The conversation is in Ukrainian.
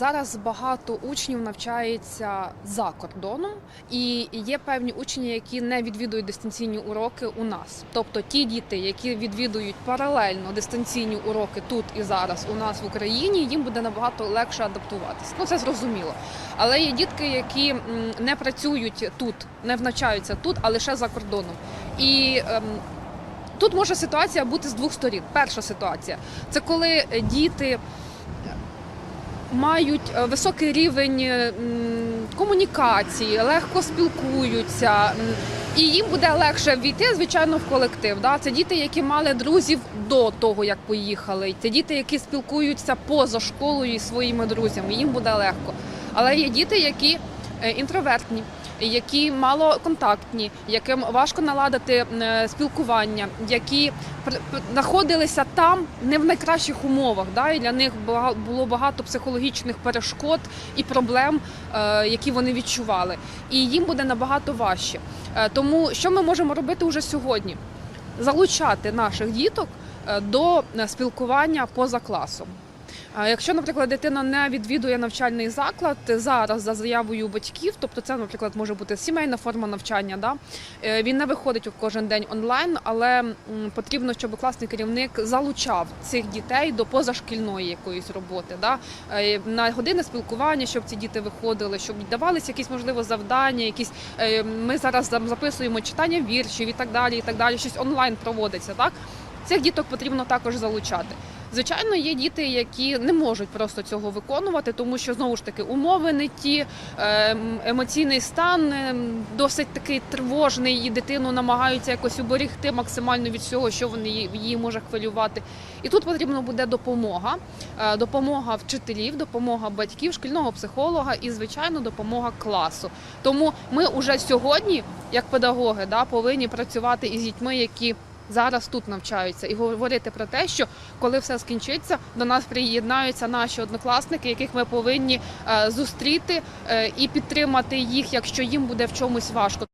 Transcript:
Зараз багато учнів навчається за кордоном, і є певні учні, які не відвідують дистанційні уроки у нас. Тобто ті діти, які відвідують паралельно дистанційні уроки тут і зараз у нас в Україні, їм буде набагато легше адаптуватися. Ну це зрозуміло. Але є дітки, які не працюють тут, не навчаються тут, а лише за кордоном. І ем, тут може ситуація бути з двох сторін. Перша ситуація це коли діти мають е, високий рівень е, комунікації, легко спілкуються, і їм буде легше війти, звичайно, в колектив. Да? Це діти, які мали друзів до того, як поїхали. Це діти, які спілкуються поза школою із своїми друзями. Їм буде легко. Але є діти, які е, інтровертні. Які малоконтактні, яким важко наладити е, спілкування, які знаходилися там не в найкращих умовах. Да? І для них було багато психологічних перешкод і проблем, е, які вони відчували. І їм буде набагато важче. Е, Тому що ми можемо робити уже сьогодні? Залучати наших діток до спілкування поза класом. Якщо, наприклад, дитина не відвідує навчальний заклад зараз за заявою батьків, тобто це, наприклад, може бути сімейна форма навчання, да? е, він не виходить кожен день онлайн, але потрібно, щоб класний керівник залучав цих дітей до позашкільної якоїсь роботи, да? е, на години спілкування, щоб ці діти виходили, щоб давалися якісь можливо завдання, якісь е, ми зараз записуємо читання віршів і так далі, і так далі. Щось онлайн проводиться, так? Цих діток потрібно також залучати. Звичайно, є діти, які не можуть просто цього виконувати, тому що знову ж таки умови не ті, ем, емоційний стан ем, досить такий тривожний, і дитину намагаються якось уберегти максимально від всього, що вони її- її може хвилювати. І тут потрібна буде допомога, Е, допомога вчителів, допомога батьків, шкільного психолога і, звичайно, допомога класу. Тому ми вже сьогодні, як педагоги, да, повинні працювати із дітьми, які зараз тут навчаються, і говорити про те, що коли все скінчиться, до нас приєднаються наші однокласники, яких ми повинні е, зустріти е, і підтримати їх, якщо їм буде в чомусь важко.